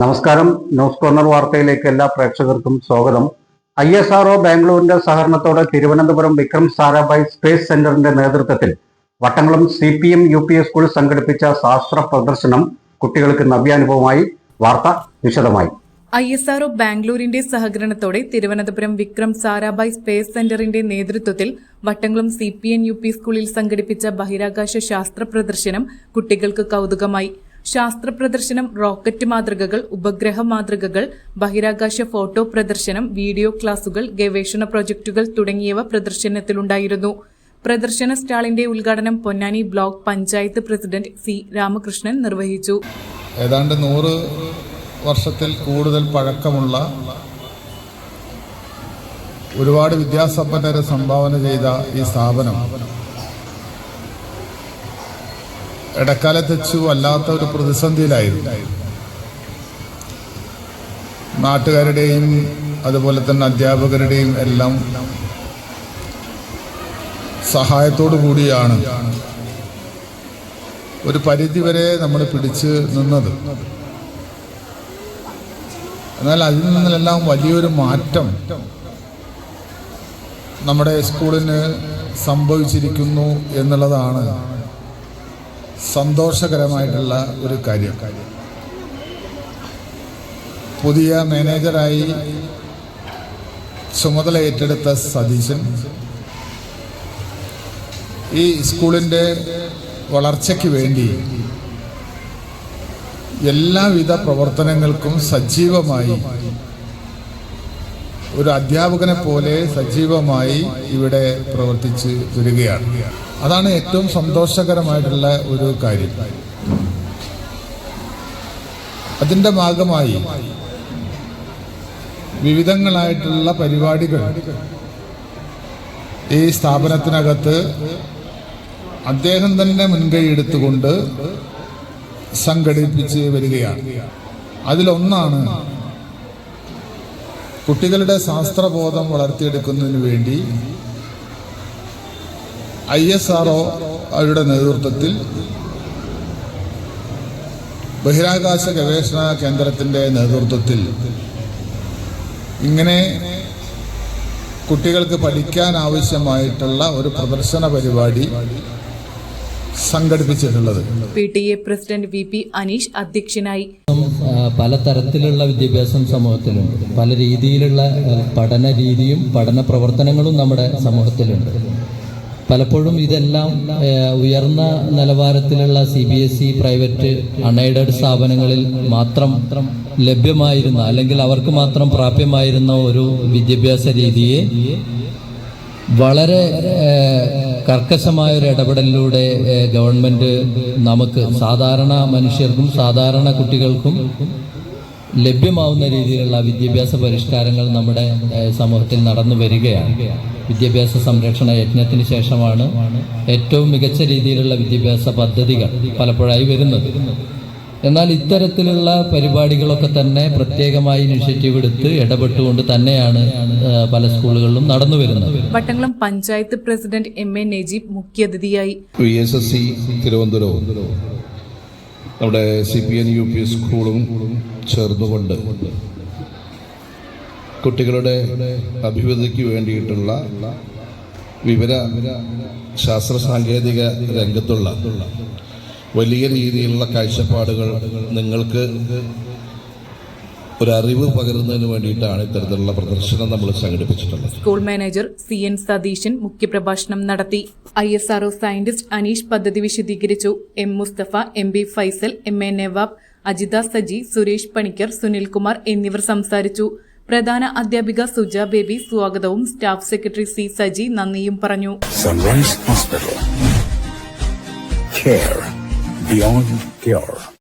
നമസ്കാരം. News corner വാർത്തയിലേക്ക് എല്ലാ പ്രേക്ഷകർക്കും സ്വാഗതം. ഐ എസ് ആർഒ ബാംഗ്ലൂരിന്റെ സഹകരണത്തോടെ തിരുവനന്തപുരം വിക്രം സാരാഭായ് സ്പേസ് സെന്ററിന്റെ നേതൃത്വത്തിൽ Vattamkulam C P M U P S school സംഘടിപ്പിച്ച ശാസ്ത്ര പ്രദർശനം കുട്ടികൾക്ക് നവ്യാനുഭവമായി. വാർത്ത വിശദമായി. ഐ എസ് ആർഒ ബാംഗ്ലൂരിന്റെ സഹകരണത്തോടെ തിരുവനന്തപുരം വിക്രം സാരാഭായ് സ്പേസ് സെന്ററിന്റെ നേതൃത്വത്തിൽ Vattamkulam C P N U P സ്കൂളിൽ സംഘടിപ്പിച്ച ബഹിരാകാശ ശാസ്ത്ര പ്രദർശനം കുട്ടികൾക്ക് കൗതുകമായി. ശാസ്ത്ര പ്രദർശനം റോക്കറ്റ് മാതൃകകൾ ഉപഗ്രഹ മാതൃകകൾ ബഹിരാകാശ ഫോട്ടോ പ്രദർശനം വീഡിയോ ക്ലാസുകൾ ഗവേഷണ പ്രൊജക്ടുകൾ തുടങ്ങിയവ പ്രദർശനത്തിലുണ്ടായിരുന്നു. പ്രദർശന സ്റ്റാളിന്റെ ഉദ്ഘാടനം Ponnani block panchayat president C Ramakrishnan നിർവഹിച്ചു. ഏതാണ്ട് നൂറ് വർഷത്തിൽ കൂടുതൽ പഴക്കമുള്ള ഒരുപാട് വിദ്യാസമ്പന്നരെ സംഭാവന ചെയ്ത ഈ സ്ഥാപനം ഇടക്കാലത്തെച്ചു വല്ലാത്ത ഒരു പ്രതിസന്ധിയിലായിരുന്നു. നാട്ടുകാരുടെയും അതുപോലെ തന്നെ അധ്യാപകരുടെയും എല്ലാം സഹായത്തോടു കൂടിയാണ് ഒരു പരിധിവരെ നമ്മൾ പിടിച്ച് നിന്നത്. എന്നാൽ അതിൽ നിന്നെല്ലാം വലിയൊരു മാറ്റം നമ്മുടെ സ്കൂളിന് സംഭവിച്ചിരിക്കുന്നു എന്നുള്ളതാണ് സന്തോഷകരമായിട്ടുള്ള ഒരു കാര്യം. പുതിയ മാനേജറായി ചുമതല ഏറ്റെടുത്ത സതീശൻ ഈ സ്കൂളിന്റെ വളർച്ചയ്ക്ക് വേണ്ടി എല്ലാവിധ പ്രവർത്തനങ്ങൾക്കും സജീവമായി ഒരു അധ്യാപകനെ പോലെ സജീവമായി ഇവിടെ പ്രവർത്തിച്ച് വരികയാണ്. അതാണ് ഏറ്റവും സന്തോഷകരമായിട്ടുള്ള ഒരു കാര്യം. അതിന്റെ ഭാഗമായി വിവിധങ്ങളായിട്ടുള്ള പരിപാടികൾ ഈ സ്ഥാപനത്തിനകത്ത് അദ്ദേഹം തന്നെ മുൻകൈ എടുത്തുകൊണ്ട് സംഘടിപ്പിച്ച് വരികയാണ്. അതിലൊന്നാണ് കുട്ടികളുടെ ശാസ്ത്രബോധം വളർത്തിയെടുക്കുന്നതിന് വേണ്ടി ഐ എസ് ആർ അവരുടെ നേതൃത്വത്തിൽ ബഹിരാകാശ ഗവേഷണ കേന്ദ്രത്തിന്റെ നേതൃത്വത്തിൽ ഇങ്ങനെ കുട്ടികൾക്ക് പഠിക്കാൻ ആവശ്യമായിട്ടുള്ള ഒരു പ്രദർശന പരിപാടി സംഘടിപ്പിച്ചിട്ടുള്ളത്. P T A president V P Aneesh അധ്യക്ഷനായി ആ, പലതരത്തിലുള്ള വിദ്യാഭ്യാസം സമൂഹത്തിലുണ്ട്. പല രീതിയിലുള്ള പഠന രീതിയും പഠന പ്രവർത്തനങ്ങളും നമ്മുടെ സമൂഹത്തിലുണ്ട്. പലപ്പോഴും ഇതെല്ലാം ഉയർന്ന നിലവാരത്തിലുള്ള C B S E private unaided സ്ഥാപനങ്ങളിൽ മാത്രം ലഭ്യമായിരുന്ന അല്ലെങ്കിൽ അവർക്ക് മാത്രം പ്രാപ്യമായിരുന്ന ഒരു വിദ്യാഭ്യാസ രീതിയെ വളരെ കർക്കശമായ ഒരു ഇടപെടലിലൂടെ ഗവൺമെന്റ് നമുക്ക് സാധാരണ മനുഷ്യർക്കും സാധാരണ കുട്ടികൾക്കും ലഭ്യമാവുന്ന രീതിയിലുള്ള വിദ്യാഭ്യാസ പരിഷ്കാരങ്ങൾ നമ്മുടെ സമൂഹത്തിൽ നടന്നു വരികയാണ്. വിദ്യാഭ്യാസ സംരക്ഷണ യജ്ഞത്തിന് ശേഷമാണ് ഏറ്റവും മികച്ച രീതിയിലുള്ള വിദ്യാഭ്യാസ പദ്ധതികൾ പലപ്പോഴായി വരുന്നത്. എന്നാൽ ഇത്തരത്തിലുള്ള പരിപാടികളൊക്കെ തന്നെ പ്രത്യേകമായി ഇനിഷ്യേറ്റീവ് എടുത്ത് ഇടപെട്ടുകൊണ്ട് തന്നെയാണ് പല സ്കൂളുകളിലും നടന്നു വരുന്നത്. Vattamkulam panchayat president M A Najeeb മുഖ്യാതിഥിയായി. വി എസ് എസ് സി തിരുവനന്തപുരവും നമ്മുടെ C P N U P സ്കൂളും ചേർന്നുകൊണ്ട് കുട്ടികളുടെ അഭിവൃദ്ധിക്ക് വേണ്ടിയിട്ടുള്ള വിവര ശാസ്ത്ര സാങ്കേതിക രംഗത്തുള്ള വലിയ രീതിയിലുള്ള കാഴ്ചപ്പാടുകൾ നിങ്ങൾക്ക് അറിവ് പകരുന്നതിന് വേണ്ടിയിട്ടാണ് ഇത്തരത്തിലുള്ള പ്രദർശനം നമ്മൾ സംഘടിപ്പിച്ചിട്ടുള്ളത്. School manager C N Satheesan മുഖ്യപ്രഭാഷണം നടത്തി. I S RO scientist Aneesh പദ്ധതി വിശദീകരിച്ചു. M Mustafa M B Faisal M A Nawab Ajitha Saji Suresh Panicker Sunilkumar എന്നിവർ സംസാരിച്ചു. പ്രധാന അധ്യാപിക സുജ ബേബി സ്വാഗതവും സ്റ്റാഫ് സെക്രട്ടറി സി സജി നന്ദിയും പറഞ്ഞു. Sunrise Hospital. Beyond cure.